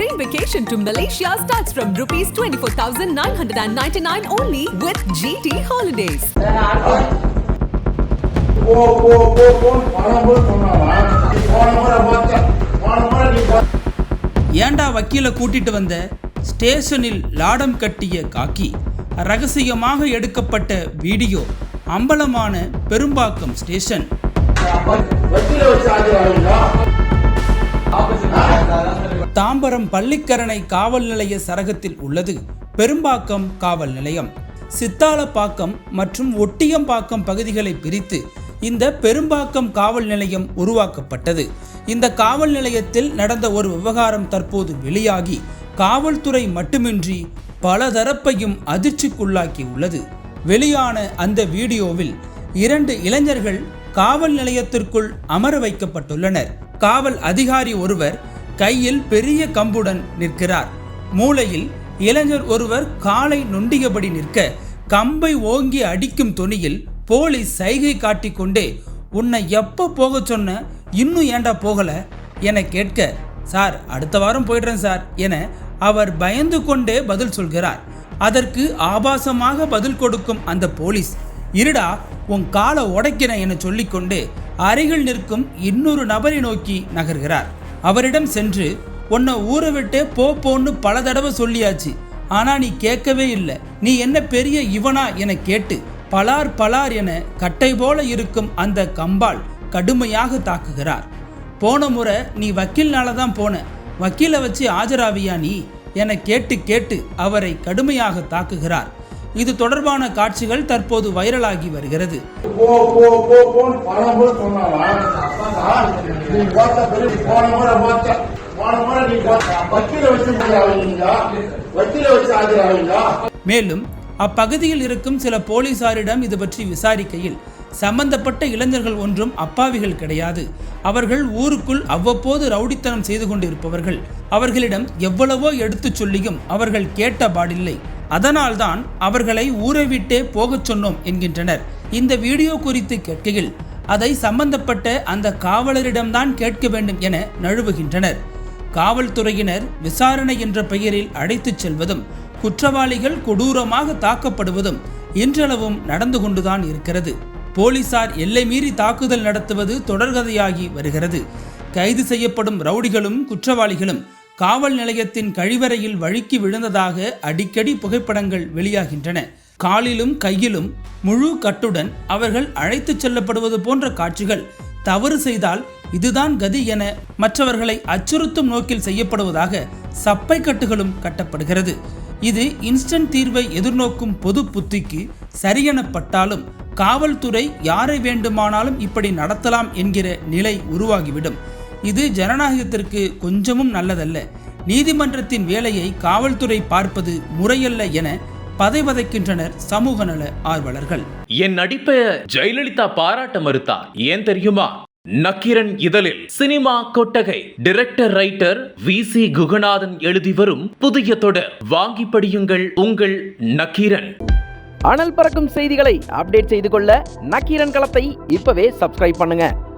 train vacation to Malaysia starts from rupees 24,999 only with GT Holidays. ஏண்டா வக்கீல கூட்டிட்டு வந்த? ஸ்டேஷனில் லாடம் கட்டிய காக்கி ரகசியமாக எடுக்கப்பட்ட வீடியோ அம்பலமான பெரும்பாக்கம் ஸ்டேஷன். தாம்பரம் பள்ளிக்கரணை காவல் நிலைய சரகத்தில் உள்ளது. பெரும்பாக்கம் காவல் நிலையம். சித்தாலப்பாக்கம் மற்றும் ஒட்டியம்பாக்கம் பகுதிகளை பிரித்து இந்த பெரும்பாக்கம் காவல் நிலையம் உருவாக்கப்பட்டது. இந்த காவல் நிலையத்தில் நடந்த ஒரு விவகாரம் தற்போது வெளியாகி காவல்துறை மட்டுமின்றி பல தரப்பையும் அதிர்ச்சிக்குள்ளாக்கி உள்ளது. வெளியான அந்த வீடியோவில் இரண்டு இளைஞர்கள் காவல் நிலையத்திற்குள் அமர வைக்கப்பட்டுள்ளனர். காவல் அதிகாரி ஒருவர் கையில் பெரிய கம்புடன் நிற்கிறார். மூலையில் இளைஞர் ஒருவர் காலை நொண்டியபடி நிற்க கம்பை ஓங்கி அடிக்கும் துணியில் போலீஸ் சைகை காட்டிக்கொண்டே உன்னை எப்போ போக சொன்ன? இன்னும் ஏன்டா போகல? என கேட்க சார் அடுத்த வாரம் போயிடுறேன் சார் என அவர் பயந்து கொண்டே பதில் சொல்கிறார். அதற்கு ஆபாசமாக பதில் கொடுக்கும் அந்த போலீஸ் இருடா உன் காலை உடைக்கிறேன் என சொல்லிக்கொண்டு அருகில் நிற்கும் இன்னொரு நபரை நோக்கி நகர்கிறார். அவரிடம் சென்று உன்னை ஊரை விட்டே போ போன்னு பல தடவை சொல்லியாச்சு. ஆனா நீ கேட்கவே இல்லை. நீ என்ன பெரிய இவனா? என கேட்டு பலார் பலார் என கட்டை போல இருக்கும் அந்த கம்பால் கடுமையாக தாக்குகிறார். போன முறை நீ வக்கீல்னால தான் போன. வக்கீலை வச்சு ஆஜராவியா நீ? என கேட்டு கேட்டு அவரை கடுமையாக தாக்குகிறார். இது தொடர்பான காட்சிகள் தற்போது வைரலாகி வருகிறது. மேலும் அப்பகுதியில் இருக்கும் சில போலீசாரிடம் இது பற்றி விசாரிக்கையில் சம்பந்தப்பட்ட இளைஞர்கள் ஒன்றும் அப்பாவிகள் கிடையாது. அவர்கள் ஊருக்குள் அவ்வப்போது ரவுடித்தனம் செய்து கொண்டிருப்பவர்கள். அவர்களிடம் எவ்வளவோ எடுத்துச் சொல்லியும் அவர்கள் கேட்ட பாடில்லை. அதனால்தான் அவர்களை ஊரை விட்டே போகச் சொன்னோம் என்கின்றனர். இந்த வீடியோ குறித்து கேட்கையில் அதை சம்பந்தப்பட்ட அந்த காவலரிடம்தான் கேட்க வேண்டும் என நழுவுகின்றனர். காவல்துறையினர் விசாரணை என்ற பெயரில் அழைத்துச் செல்வதும் குற்றவாளிகள் கொடூரமாக தாக்கப்படுவதும் இன்றளவும் நடந்து கொண்டுதான் இருக்கிறது. போலீசார் எல்லை மீறி தாக்குதல் நடத்துவது தொடர்கதையாகி வருகிறது. கைது செய்யப்படும் ரவுடிகளும் குற்றவாளிகளும் காவல் நிலையத்தின் கழிவறையில் வழுக்கி விழுந்ததாக அடிக்கடி புகைப்படங்கள் வெளியாகின்றன. காலிலும் கையிலும் முழு கட்டுடன் அவர்கள் அழைத்துச் செல்லப்படுவது போன்ற காட்சிகள் தவறு செய்தால் இதுதான் கதி என மற்றவர்களை அச்சுறுத்தும் நோக்கில் செய்யப்படுவதாக சப்பை கட்டுகளும் கட்டப்படுகிறது. இது இன்ஸ்டன்ட் தீர்வை எதிர்நோக்கும் பொது புத்திக்கு சரியெனப்பட்டாலும் காவல்துறை யாரை வேண்டுமானாலும் இப்படி நடத்தலாம் என்கிற நிலை உருவாகிவிடும். இது ஜனநாயகத்திற்கு கொஞ்சமும் நல்லதல்ல. நீதிமன்றத்தின் வேலையை காவல்துறை பார்ப்பது முறையல்ல என பதைவதைக்கின்றனர் சமூக நல ஆர்வலர்கள். என் நடிப்பை ஜெயலலிதா பாராட்ட மறுத்தார் ஏன் தெரியுமா? நக்கீரன் இதழில் சினிமா கொட்டகை. Director writer V C Guganathan எழுதி வரும் புதிய தொடர். வாங்கி படியுங்கள் உங்கள் நக்கீரன். அனல் பறக்கும் செய்திகளை அப்டேட் செய்து கொள்ள நக்கீரன் களத்தை இப்பவே சப்ஸ்கிரைப் பண்ணுங்க.